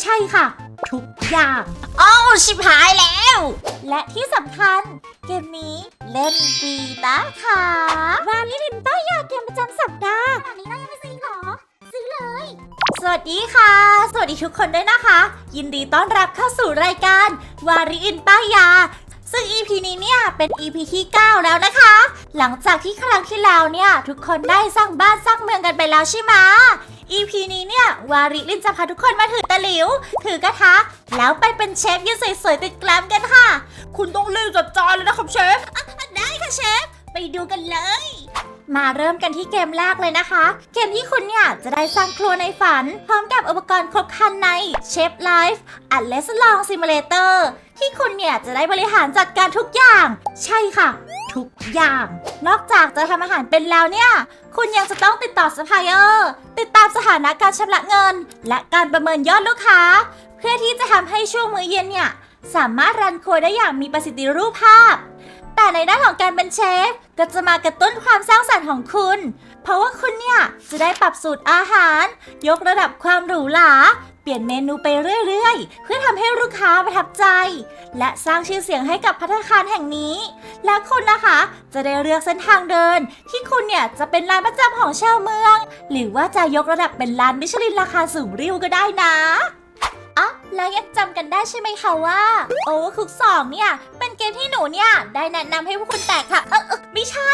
ใช่ค่ะ ทุกอย่างอ้าวชิบหายแล้ว และที่สำคัญ เกมนี้เล่นฟรีนะคะวาลิลินป้ายาเกมประจำสัปดาห์อันนี้น่ายังไม่ซื้อหรอ ซื้อเลย สวัสดีค่ะ สวัสดีทุกคนด้วยนะคะ ยินดีต้อนรับเข้าสู่รายการ วาริอินป้ายาซึ่ง EP นี้เนี่ย เป็น EP ที่ 9 แล้วนะคะ หลังจากที่ครั้งที่แล้วเนี่ย ทุกคนได้สร้างบ้านสร้างเมืองกันไปแล้วใช่ไหม EP นี้เนี่ยวาริลินจะพาทุกคนมาถือตะหลิว ถือกระทะ แล้วไปเป็นเชฟยืนสวยๆติดแกลมกันค่ะ คุณต้องรีบจัดจานเลยนะครับเชฟอะอะได้ค่ะเชฟ ไปดูกันเลย มาเริ่มกันที่เกมแรกเลยนะคะ เกมที่คุณเนี่ยจะได้สร้างครัวในฝัน พร้อมกับอุปกรณ์ครบครันในเชฟไลฟ์อัดเลสลองซิมูเลเตอร์ ที่คุณเนี่ยจะได้บริหารจัดการทุกอย่าง ใช่ค่ะ ทุกอย่าง นอกจากจะทำอาหารเป็นแล้วเนี่ย คุณยังจะต้องติดต่อซัพพลายเออร์ ติดตามสถานะการชำระเงิน และการประเมินยอดลูกค้า เพื่อที่จะทำให้ช่วงมื้อเย็นเนี่ย สามารถรันครัวได้อย่างมีประสิทธิรูปภาพ แต่ในด้านของการเป็นเชฟ ก็จะมากระตุ้นความสร้างสรรค์ของคุณ เพราะว่าคุณเนี่ยจะได้ปรับสูตรอาหาร ยกระดับความหรูหรา เปลี่ยนเมนูไปเรื่อยๆ เพื่อทำให้ลูกค้าประทับใจ และสร้างชื่อเสียงให้กับพัฒนาคารแห่งนี้ และคุณนะคะจะได้เลือกเส้นทางเดิน ที่คุณเนี่ยจะเป็นร้านประจำของชาวเมือง หรือว่าจะยกระดับเป็นร้านมิชลินราคาสูงริ้วก็ได้นะ แล้วยังจำกันได้ใช่ไหมคะว่าโอเวอร์คุกสองเนี่ย เป็นเกมที่หนูเนี่ย ได้แนะนำให้พวกคุณแตกค่ะ เออเออไม่ใช่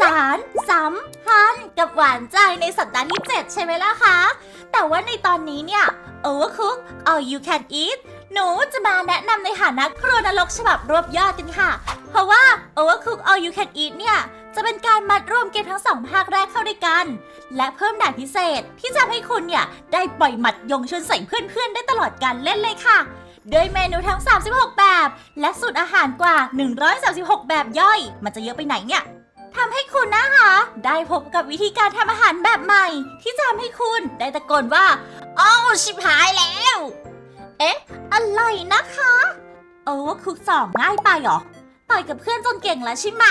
สารสัมพันธ์กับหวานใจในสัปดาห์ที่ 7 ใช่ไหมล่ะคะ แต่ว่าในตอนนี้เนี่ย Overcook All You Can Eat หนูจะมาแนะนำในฐานะครัวนรกฉบับรวบยอดกันค่ะ เพราะว่า Overcook All You Can Eat เนี่ย จะเป็นการมัดรวมเกมทั้งสองภาคแรกเข้าด้วยกัน และเพิ่มด่านพิเศษที่จะให้คุณเนี่ย ได้ปล่อยหมัดยงชนใส่เพื่อนๆ ได้ตลอดการเล่นเลยค่ะ โดยเมนูทั้ง 36 แบบ และสูตรอาหารกว่า 136 แบบย่อย มันจะเยอะไปไหนเนี่ยทำให้คุณนะคะ ได้พบกับวิธีการทำอาหารแบบใหม่ ที่จะทำให้คุณได้ตะโกนว่าอ้าวชิบหายแล้ว เอ๊ะ อะไรนะคะ โอ้คุกสองง่ายไปหรอ ต่อยกับเพื่อนจนเก่งแล้วใช่ไหม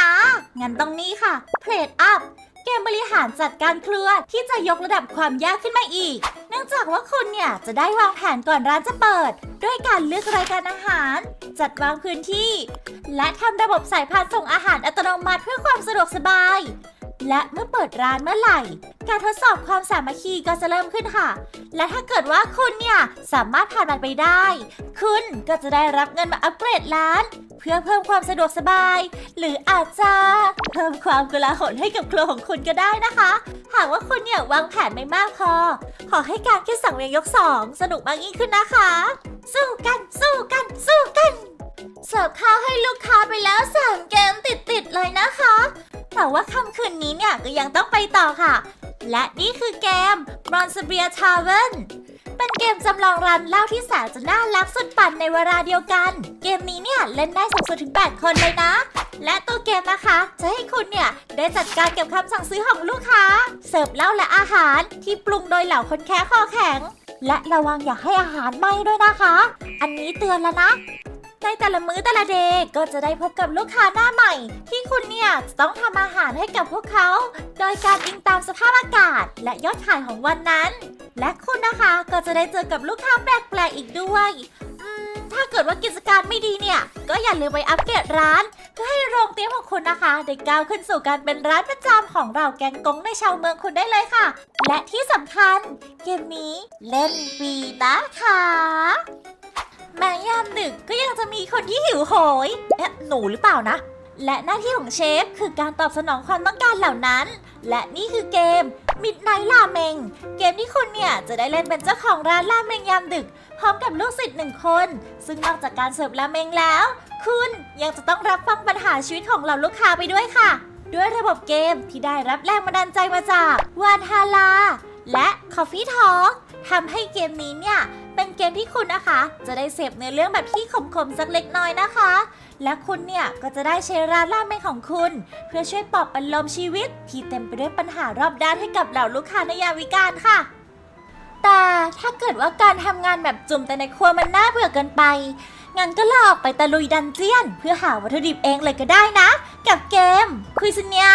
งั้นต้องนี่ค่ะเพลทอัพเกมบริหารจัดการครัวที่จะยกระดับความยากขึ้นมาอีก เนื่องจากว่าคุณเนี่ยจะได้วางแผนก่อนร้านจะเปิด ด้วยการเลือกรายการอาหาร จัดวางพื้นที่ และทำระบบสายพานส่งอาหารอัตโนมัติเพื่อความสะดวกสบาย และเมื่อเปิดร้านเมื่อไหร่ การทดสอบความสามัคคีก็จะเริ่มขึ้นค่ะ และถ้าเกิดว่าคุณเนี่ยสามารถผ่านมันไปได้ คุณก็จะได้รับเงินมาอัปเกรดร้าน เพื่อเพิ่มความสะดวกสบาย หรืออาจจะเพิ่มความกลาหลให้กับครัวของคุณก็ได้นะคะ หากว่าคุณเนี่ยวางแผนไม่มากพอ ขอให้การคิดสั่งเรียงยกสองสนุกมากยิ่งขึ้นนะคะ สู้กัน สู้กัน สู้กัน เสิร์ฟข้าวให้ลูกค้าไปแล้วสามเกมติดๆเลยนะคะ แต่ว่าค่ำคืนนี้เนี่ยก็ยังต้องไปต่อค่ะ และนี่คือเกม b r o n z e b e e r Tavern เป็นเกมจำลองร้านเหล้าที่แสนจะน่ารักสุดปั่นในเวลาเดียวกัน เกมนี้เนี่ยเล่นได้สูงสุดถึง 8 คนเลยนะ และตัวเกมนะคะ จะให้คุณเนี่ยได้จัดการเก็บคำสั่งซื้อของลูกค้า เสิร์ฟเหล้าและอาหารที่ปรุงโดยเหล่าคนแค่คอแข็ง และระวังอย่าให้อาหารไหม้ด้วยนะคะ อันนี้เตือนแล้วนะ ในแต่ละมื้อแต่ละเดย์ก็จะได้พบกับลูกค้าหน้าใหม่ ที่คุณเนี่ยจะต้องทำอาหารให้กับพวกเขา โดยการอิงตามสภาพอากาศ และยอดขายของวันนั้น และคุณนะคะก็จะได้เจอกับลูกค้าแปลกๆอีกด้วยถ้าเกิดว่ากิจการไม่ดีเนี่ย ก็อย่าลืมไปอัปเกรดร้าน เพื่อให้โรงเตี้ยมของคุณนะคะ ได้ก้าวขึ้นสู่การเป็นร้านประจำของเราแกงกงในชาวเมืองคุณได้เลยค่ะ และที่สำคัญ เกมนี้เล่นฟรีนะคะ แม้ยามดึกก็ยังจะมีคนที่หิวโหยเอ๊ะหนูหรือเปล่านะ และหน้าที่ของเชฟคือการตอบสนองความต้องการเหล่านั้น และนี่คือเกม Midnight Ramen เกมที่คุณเนี่ยจะได้เล่นเป็นเจ้าของร้านราเมงยามดึก พร้อมกับลูกศิษย์หนึ่งคน ซึ่งนอกจากการเสิร์ฟราเมงแล้ว คุณยังจะต้องรับฟังปัญหาชีวิตของเหล่าลูกค้าไปด้วยค่ะ ด้วยระบบเกมที่ได้รับแรงบันดาลใจมาจากวานฮาลาและ Coffee Talk ทำให้เกมนี้เนี่ย เป็นเกมที่คุณนะคะ จะได้เสพเนื้อเรื่องแบบที่ขมๆสักเล็กน้อยนะคะ และคุณเนี่ยก็จะได้ใช้ร้านราเมงของคุณ เพื่อช่วยปลอบประโลมชีวิต ที่เต็มไปด้วยปัญหารอบด้านให้กับเหล่าลูกค้าในยามวิกาลค่ะ แต่ถ้าเกิดว่าการทำงานแบบจุ่มแต่ในครัวมันน่าเบื่อเกินไปงั้นก็ลาออกไปตะลุยดันเจียน เพื่อหาวัตถุดิบเองเลยก็ได้นะ กับเกมคุยซิเนีย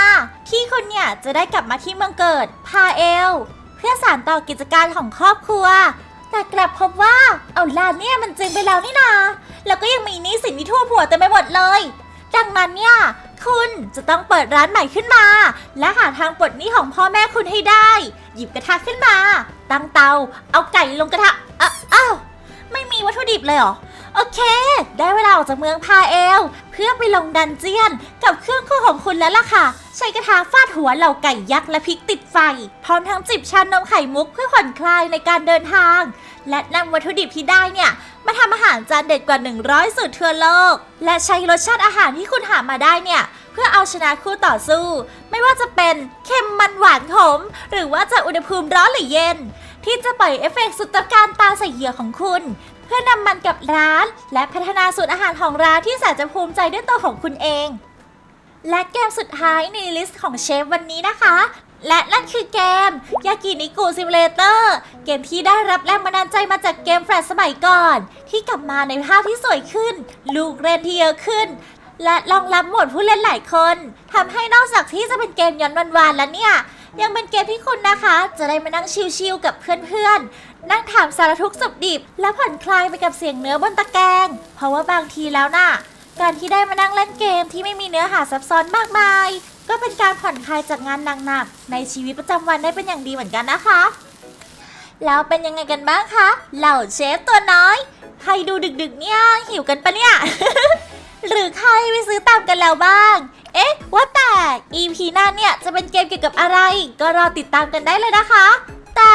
ที่คุณเนี่ยจะได้กลับมาที่เมืองเกิด พาเอล เพื่อสานต่อกิจการของครอบครัว แต่กลับพบว่าเอานเนี่ยมันเจ๊งไปแล้วนี่นา แล้วก็ยังมีหนี้สินที่ทั่วหัวเต็มไปหมดเลย ดังนั้นเนี่ย คุณจะต้องเปิดร้านใหม่ขึ้นมา และหาทางปลดหนี้ของพ่อแม่คุณให้ได้ หยิบกระทะขึ้นมา ตั้งเตา เอาไก่ลงกระทะอ้าอ้าวไม่มีวัตถุดิบเลยเหรอ โอเค ได้เวลาออกจากเมืองพาเอล เพื่อไปลงดันเจียนกับเครื่องคู่ของคุณแล้วล่ะค่ะ ใช้กระทะฟาดหัวเหล่าไก่ยักษ์และพริกติดไฟ พร้อมทั้งจิบชานมไข่มุกเพื่อผ่อนคลายในการเดินทาง และนำวัตถุดิบที่ได้เนี่ย มาทำอาหารจานเด็ดกว่า 100 สูตรทั่วโลก และใช้รสชาติอาหารที่คุณหามาได้เนี่ยเพื่อเอาชนะคู่ต่อสู้ ไม่ว่าจะเป็นเค็มมันหวานขม หรือว่าจะอุณหภูมิร้อนหรือเย็นที่จะปล่อยเอฟเฟกต์สุดตะการตาใส่เหยื่อของคุณ เพื่อนำมันกับร้าน และพัฒนาสูตรอาหารของร้านที่แสนจะภูมิใจด้วยตัวของคุณเอง และเกมสุดท้ายในลิสต์ของเชฟวันนี้นะคะ และนั่นคือเกมยากินิกุซิมเลเตอร์เกมที่ได้รับแรงบันดาลใจมาจากเกมแฟลชสมัยก่อน ที่กลับมาในภาพที่สวยขึ้น ลูกเล่นที่เยอะขึ้นและรองรับหมดผู้เล่นหลายคนทำให้นอกจากที่จะเป็นเกมย้อนวันๆแล้วเนี่ย ยังเป็นเกมที่คุณนะคะ จะได้มานั่งชิลๆกับเพื่อนๆ นั่งถามสารทุกข์สุขดิบ และผ่อนคลายไปกับเสียงเนื้อบนตะแกรงเพราะว่าบางทีแล้วน่ะ การที่ได้มานั่งเล่นเกมที่ไม่มีเนื้อหาซับซ้อนมากมาย ก็เป็นการผ่อนคลายจากงานหนักๆในชีวิตประจำวันได้เป็นอย่างดีเหมือนกันนะคะ แล้วเป็นยังไงกันบ้างคะเหล่าเชฟตัวน้อย ใครดูดึกๆเนี่ยหิวกันปะเนี่ย หรือใครไปซื้อตามกันแล้วบ้าง เอ๊ะว่าแต่ EP หน้าเนี่ยจะเป็นเกมเกี่ยวกับอะไร ก็รอติดตามกันได้เลยนะคะ แต่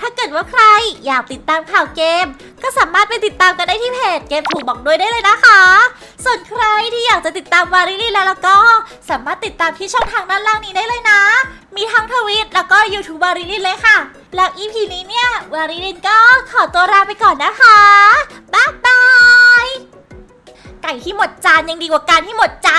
ถ้าเกิดว่าใครอยากติดตามข่าวเกม ก็สามารถไปติดตามกันได้ที่เพจเกมถูกบอกด้วยได้เลยนะคะ ส่วนใครที่อยากจะติดตามวาริลีแล้วแล้วก็สามารถติดตามที่ช่องทางด้านล่างนี้ได้เลยนะ มีทั้งทวิตแล้วก็ YouTube วาริลี่เลยค่ะ แล้ว EP นี้เนี่ยวาริลินก็ขอตัวลาไปก่อนนะคะบ๊ายบายไก่ที่หมดจานยังดีกว่าการที่หมดใจ